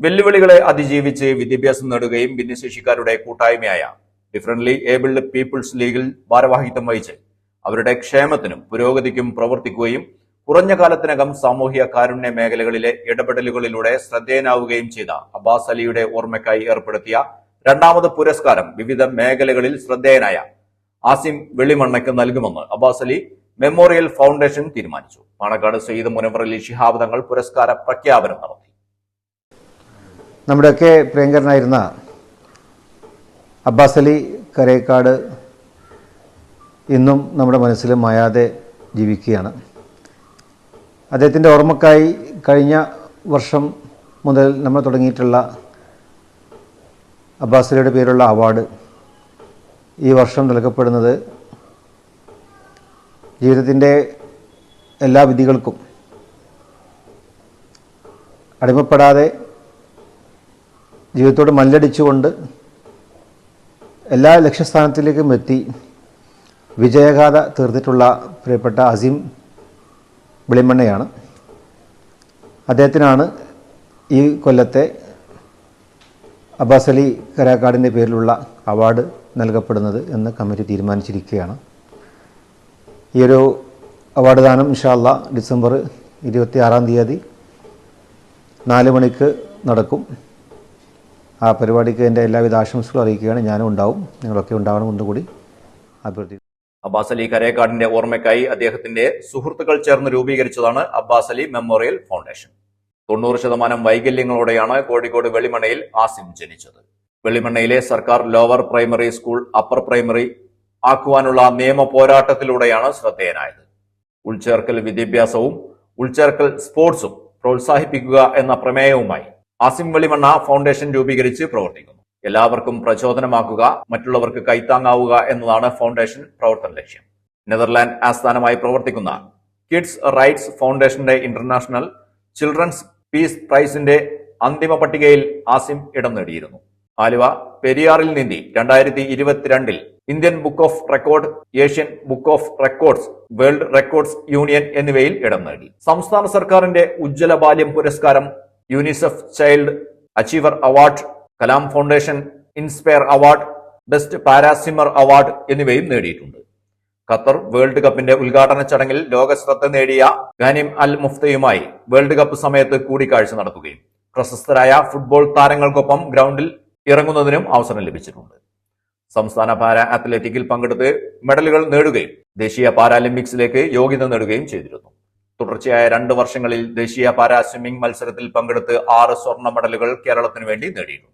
വെല്ലുവിളികളെ അതിജീവിച്ച് വിദ്യാഭ്യാസം നേടുകയും ഭിന്നശേഷിക്കാരുടെ കൂട്ടായ്മയായ ഡിഫറന്റ്ലി ഏബിൾഡ് പീപ്പിൾസ് ലീഗിൽ ഭാരവാഹിത്വം വഹിച്ച് അവരുടെ ക്ഷേമത്തിനും പുരോഗതിക്കും പ്രവർത്തിക്കുകയും കുറഞ്ഞ കാലത്തിനകം സാമൂഹ്യ കാരുണ്യ മേഖലകളിലെ ഇടപെടലുകളിലൂടെ ശ്രദ്ധേയനാവുകയും ചെയ്ത അബ്ബാസ് അലിയുടെ ഓർമ്മയ്ക്കായി ഏർപ്പെടുത്തിയ രണ്ടാമത് പുരസ്കാരം വിവിധ മേഖലകളിൽ ശ്രദ്ധേയനായ ആസിം വെള്ളിമണ്ണയ്ക്ക് നൽകുമെന്ന് അബ്ബാസ് അലി മെമ്മോറിയൽ ഫൗണ്ടേഷൻ തീരുമാനിച്ചു. പാണക്കാട് സയ്യിദ് മുനവറലി ശിഹാബ് തങ്ങൾ പുരസ്കാര പ്രഖ്യാപനം നടത്തി. നമ്മുടെയൊക്കെ പ്രിയങ്കരനായിരുന്ന അബ്ബാസ് അലി കരേക്കാട് ഇന്നും നമ്മുടെ മനസ്സിൽ മായാതെ ജീവിക്കുകയാണ്. അദ്ദേഹത്തിന്റെ ഓർമ്മക്കായി കഴിഞ്ഞ വർഷം മുതൽ നമ്മൾ തുടങ്ങിയിട്ടുള്ള അബ്ബാസ് അലിയുടെ പേരുള്ള അവാർഡ് ഈ വർഷം നൽകപ്പെടുന്നത് ജീവിതത്തിന്റെ എല്ലാ വിധികൾക്കും അടിമപ്പെടാതെ ജീവിതത്തോട് മല്ലടിച്ചുകൊണ്ട് എല്ലാ ലക്ഷ്യസ്ഥാനത്തിലേക്കും എത്തി വിജയഗാഥ തീർത്തിട്ടുള്ള പ്രിയപ്പെട്ട അസീം വെളിമണ്ണയാണ്. അദ്ദേഹത്തിനാണ് ഈ കൊല്ലത്തെ അബ്ബാസ് അലി കരാക്കാടിന്റെ പേരിലുള്ള അവാർഡ് നൽകപ്പെടുന്നത് എന്ന് കമ്മിറ്റി തീരുമാനിച്ചിരിക്കുകയാണ്. ഈ ഒരു അവാർഡ് ദാനം ഇൻഷാല്ല ഡിസംബർ ഇരുപത്തി ആറാം തീയതി നാല് മണിക്ക് നടക്കും. ആ പരിപാടിക്ക് എന്റെ എല്ലാവിധ ആശംസകളും അറിയിക്കുകയാണ്. ഞാനും ഉണ്ടാവും. നിങ്ങളൊക്കെ ഉണ്ടാവണമെന്ന് കൂടി അഭ്യർത്ഥിക്കുന്നു അബ്ബാസ് അലി കരേക്കാടിന്റെ ഓർമ്മയ്ക്കായി അദ്ദേഹത്തിന്റെ സുഹൃത്തുക്കൾ ചേർന്ന് രൂപീകരിച്ചതാണ് അബ്ബാസ് അലി മെമ്മോറിയൽ ഫൗണ്ടേഷൻ. തൊണ്ണൂറ് ശതമാനം വൈകല്യങ്ങളോടെയാണ് കോഴിക്കോട് വെളിമണയിൽ ആസിം ജനിച്ചത്. വെളിമണ്ണയിലെ സർക്കാർ lower primary school upper primary ആക്കുവാനുള്ള നിയമ പോരാട്ടത്തിലൂടെയാണ് ശ്രദ്ധേയനായത്. ഉൾച്ചേർക്കൽ വിദ്യാഭ്യാസവും ഉൾച്ചേർക്കൽ സ്പോർട്സും പ്രോത്സാഹിപ്പിക്കുക എന്ന പ്രമേയവുമായി ആസിം വെളിമണ്ണ ഫൗണ്ടേഷൻ രൂപീകരിച്ച് പ്രവർത്തിക്കുന്നു. എല്ലാവർക്കും പ്രചോദനമാക്കുക മറ്റുള്ളവർക്ക് കൈത്താങ്ങാവുക എന്നതാണ് ഫൗണ്ടേഷൻ പ്രവർത്തന ലക്ഷ്യം. നെതർലാൻഡ് ആസ്ഥാനമായി പ്രവർത്തിക്കുന്ന കിഡ്സ് റൈറ്റ്സ് ഫൗണ്ടേഷന്റെ ഇന്റർനാഷണൽ ചിൽഡ്രൻസ് പീസ് പ്രൈസിന്റെ അന്തിമ പട്ടികയിൽ ആസിം ഇടം നേടിയിരുന്നു. ആലുവ പെരിയാറിൽ നീന്തി രണ്ടായിരത്തി ഇരുപത്തിരണ്ടിൽ Indian book of record Asian book of records world records union എന്നിവയിൽ ഇടം നേടി. സംസ്ഥാന സർക്കാരിന്റെ ഉജ്ജ്വല ബാല്യം പുരസ്കാരം UNICEF child achiever award Kalam foundation inspire award best para swimmer award എന്നിവയും നേടിയിട്ടുണ്ട്. ഖത്തർ വേൾഡ് കപ്പിന്റെ ഉദ്ഘാടന ചടങ്ങിൽ ലോക ശ്രദ്ധ നേടിയ ഗാനിം അൽ മുഫ്തയുമായി വേൾഡ് കപ്പ് സമയത്ത് കൂടിക്കാഴ്ച നടത്തുകയും പ്രശസ്തരായ ഫുട്ബോൾ താരങ്ങൾക്കൊപ്പം ഗ്രൗണ്ടിൽ ഇറങ്ങുന്നതിനും അവസരം ലഭിച്ചിട്ടുണ്ട്. സംസ്ഥാന പാരാ അത്ലറ്റിക്കിൽ പങ്കെടുത്ത് മെഡലുകൾ നേടുകയും ദേശീയ പാരാലിമ്പിക്സിലേക്ക് യോഗ്യത നേടുകയും ചെയ്തിരുന്നു. തുടർച്ചയായ രണ്ട് വർഷങ്ങളിൽ ദേശീയ പാരാ സ്വിമ്മിംഗ് മത്സരത്തിൽ പങ്കെടുത്ത് ആറ് സ്വർണ മെഡലുകൾ കേരളത്തിനു വേണ്ടി നേടിയിട്ടുണ്ട്